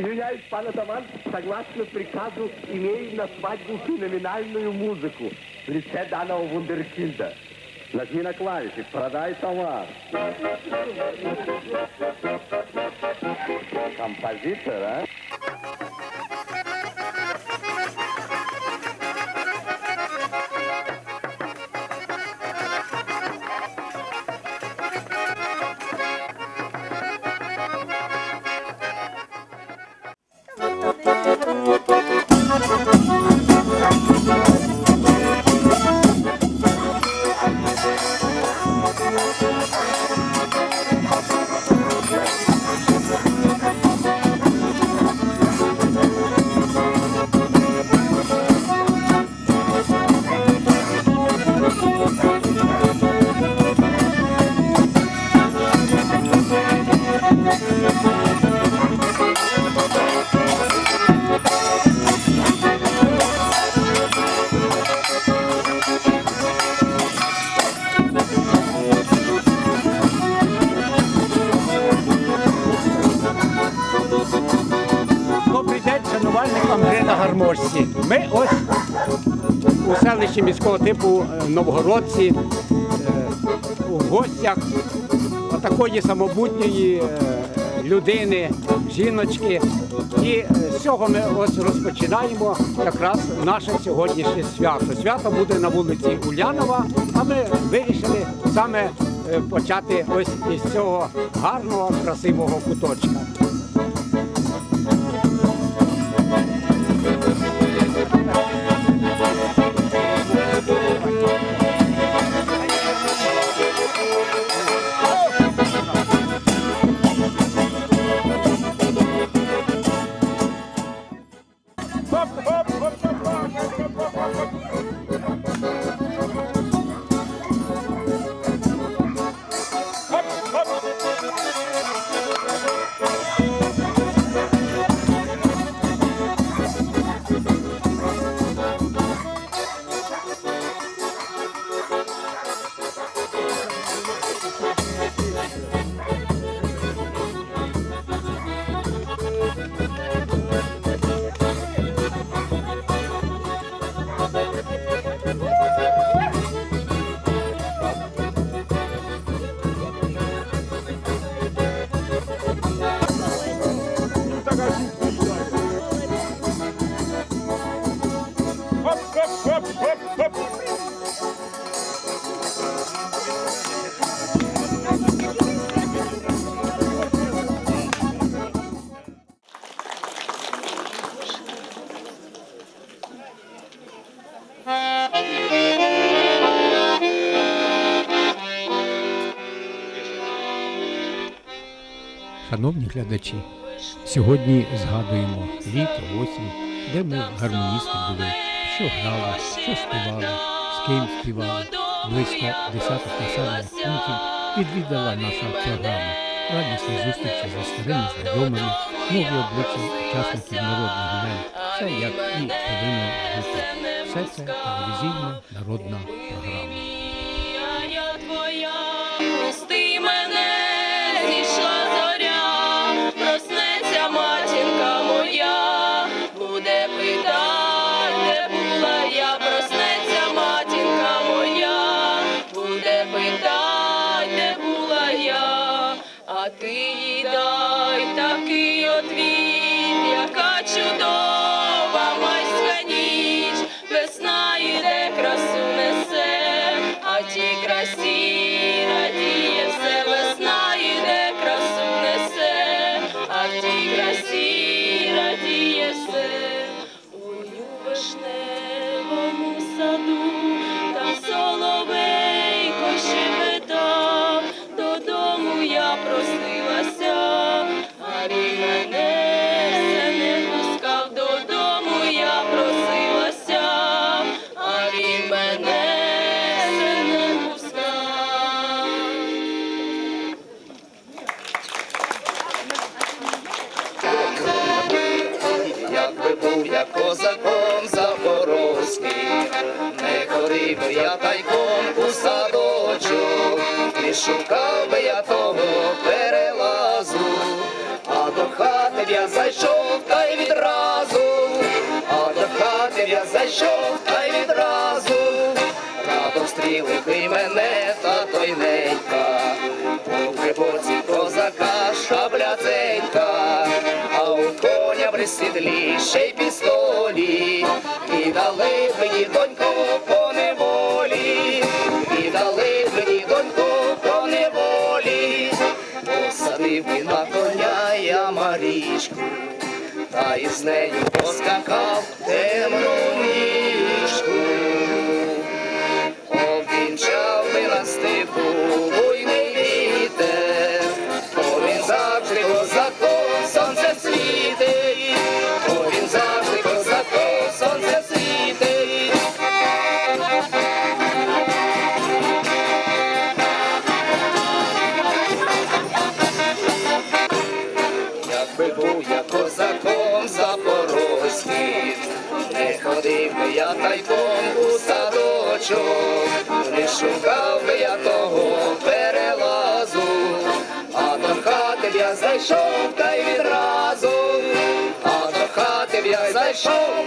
Извиняюсь, пан атаман, согласно приказу, имею на свадьбу феноменальную музыку в лице данного вундеркинда. Нажми на клавиши, продай товар. Композитор, а? Типу е, Новгородці е, у гостях такої самобутньої е, людини, жіночки. І е, з цього ми ось розпочинаємо якраз наше сьогоднішнє свято. Свято буде на вулиці Улянова, а ми вирішили саме е, почати ось із цього гарного, красивого куточка. Шановні глядачі, сьогодні згадуємо літо, осінь, де ми гармоністи були, що грали, що співали, з ким співали. Близько десяток населених пунктів відвідала наша програма. Радісні зустрічі зі старими знайомими, нові обличчя учасників народних гулянь. Все як і повинно бути. Все це телевізійна народна програма. Я, проснеться матінка моя, буде питать, була я, а ти їй дай такий отвіт, яка чудова я тайком у садочок, не шукав би я того перелазу, а до хати я зайшов, та й відразу, а до хати я зайшов, та й відразу. Радом стрілити мене та той ненька, Поки боці козака шабляценька, а у коня при сідлі ще й пістолі, і дали мені доньку по дали мені доньку по неволі, посадив і на коня я Марічку, та із нею поскакав темну ніжку. Обвінчав ми на степу тайком у садочок, не шукав би я того перелазу, а до хати б я зайшов та й відразу, а до хати б я зайшов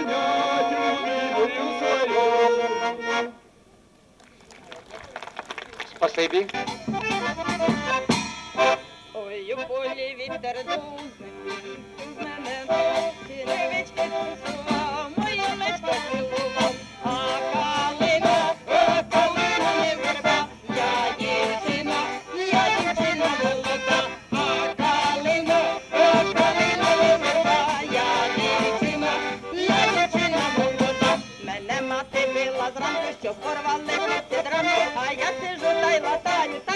обнять любимую свою. Спасибі. Ой, у полі вітер дузе, з мене черевички танцював, моє личко під ранку, а я сижу та й латаю, та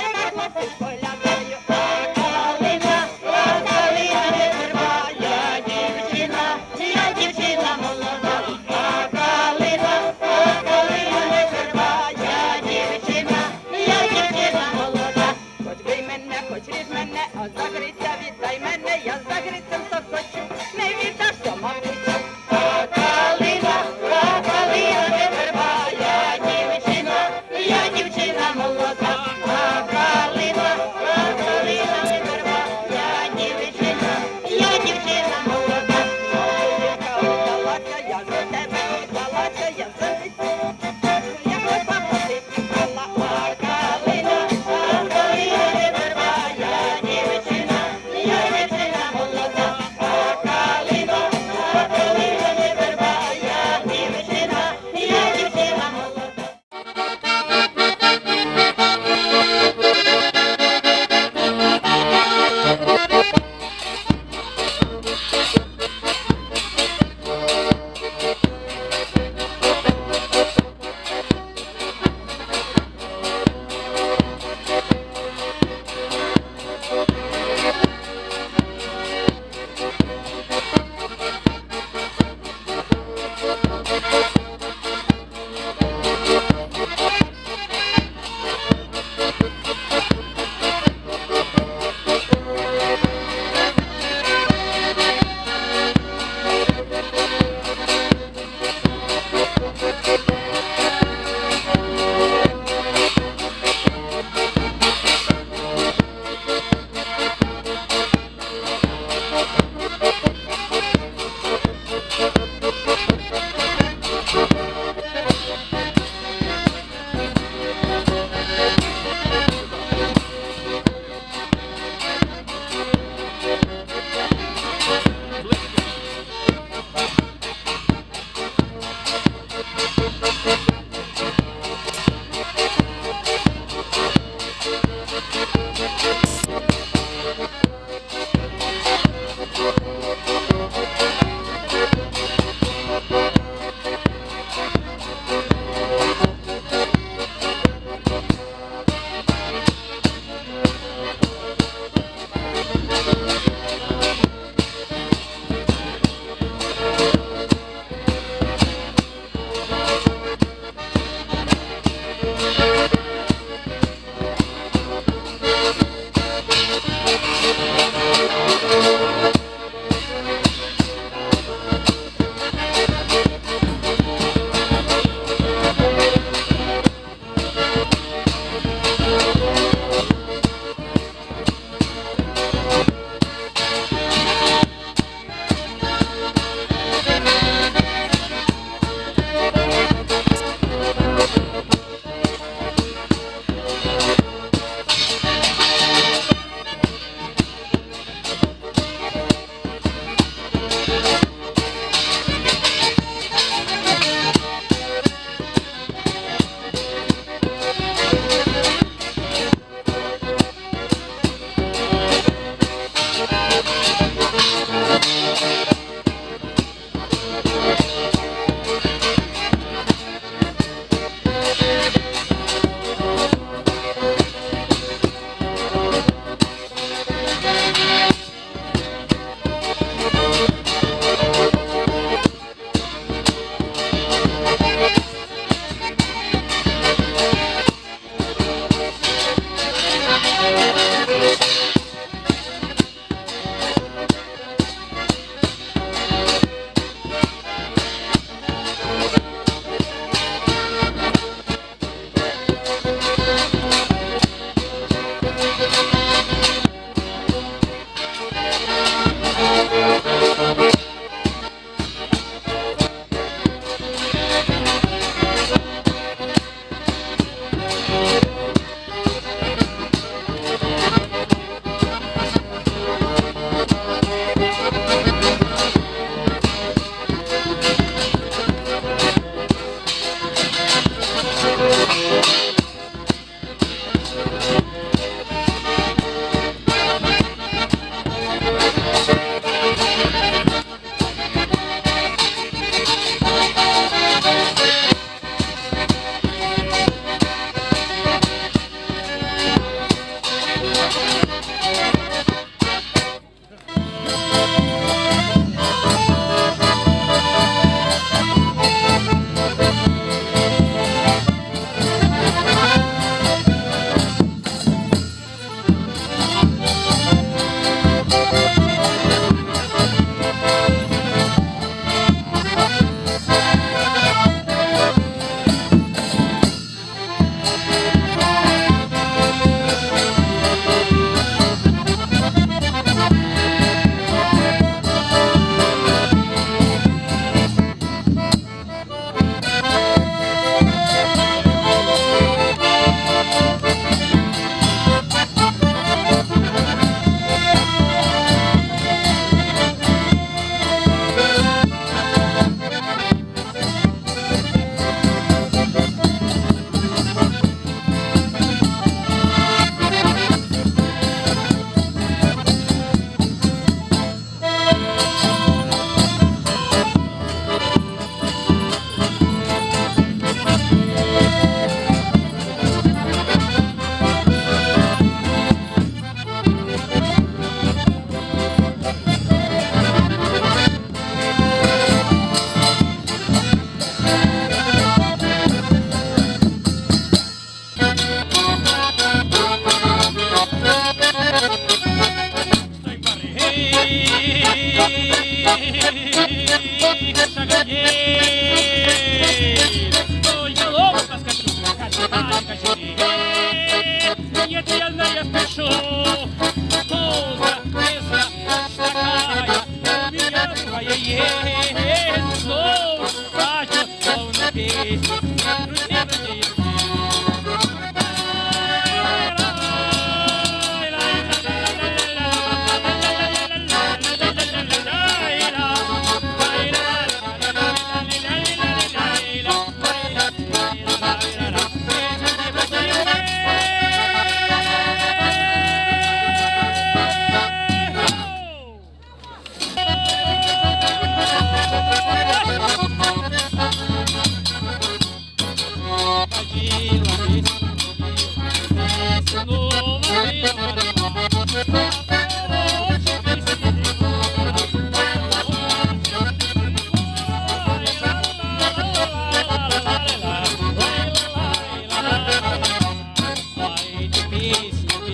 Jackie.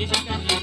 Bisa.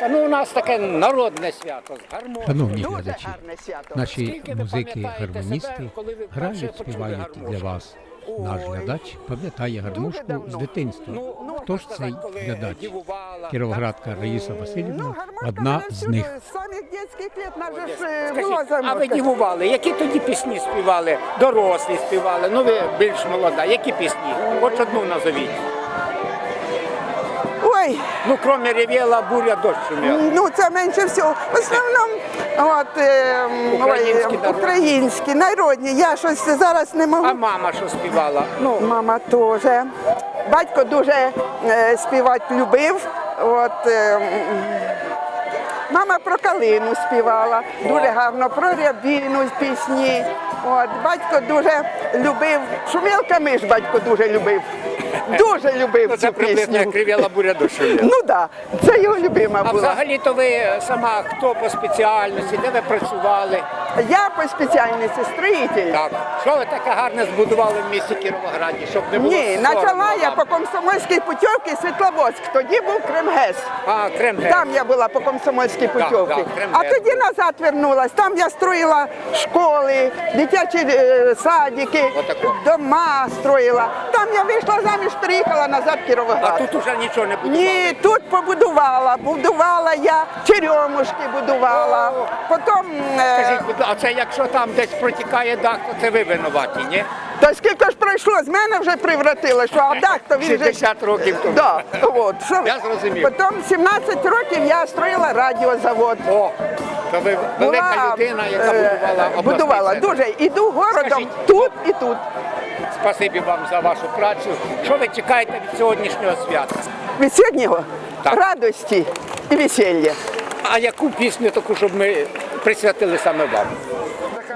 ласка, ну у нас таке народне свято з гармонією. Шановні глядачі, наші музики-гармоністи грають, співають для вас. Наш глядач пам'ятає гармошку з дитинства. Ну, ну, Хто ж цей глядач? Кіровоградка Раїса Васильівна одна з них. Скажіть, а ви дівували, які тоді пісні співали? Дорослі співали, ну ви більш молода. Які пісні? Хоч одну назовіть. Ну, кроме ревела, буря, дощ шумела. Ну, це менше всього. В основному от, ем, е, Українські народні. українські, народні. Я щось зараз не можу. А мама що співала? Ну, Мама теж. Батько дуже е, співати любив. От, е, мама про калину співала, дуже гарно, про рябіну пісні. От, батько дуже любив, шумілками ж батько дуже любив. Дуже любив Ну, це цю приблизно як крив'яла буря душою. Ну так, да, це його любима А була. взагалі-то ви сама хто по спеціальності, де ви працювали? Я по спеціальності строїтель. Так. Що ви таке гарне збудували в місті Кіровограді, щоб не було Ні, соромно почала я вам? по комсомольській путівці Світловодськ. Тоді був Кремгес. А, Кремгес. Там я була по комсомольській путівці. а тоді назад вернулась. Там я строїла школи, дитячі е, садики, Отако. дома строїла. Там я вийшла заміж, приїхала назад в А Кіровоград. тут уже нічого не будували? Ні, тут побудувала. Будувала я, черемушки будувала. Потім. е, Скажіть, будь а це якщо там десь протікає дах, то це ви винуваті, ні? Та скільки ж пройшло, з мене вже превратило, що а так, то він же... 60 років тому. Да, от, що... Я зрозумів. Потім 17 років я строїла радіозавод. О, то ви велика Була, людина, яка е, будувала обласний Будувала, центр. дуже. Іду городом Скажіть, тут і тут. Спасибі вам за вашу працю. Що ви чекаєте від сьогоднішнього свята? Від сьогоднього Так. радості і весілля. А яку пісню таку, щоб ми присвятили саме вам?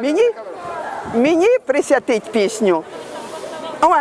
Мені, мені присвятить пісню. Ой.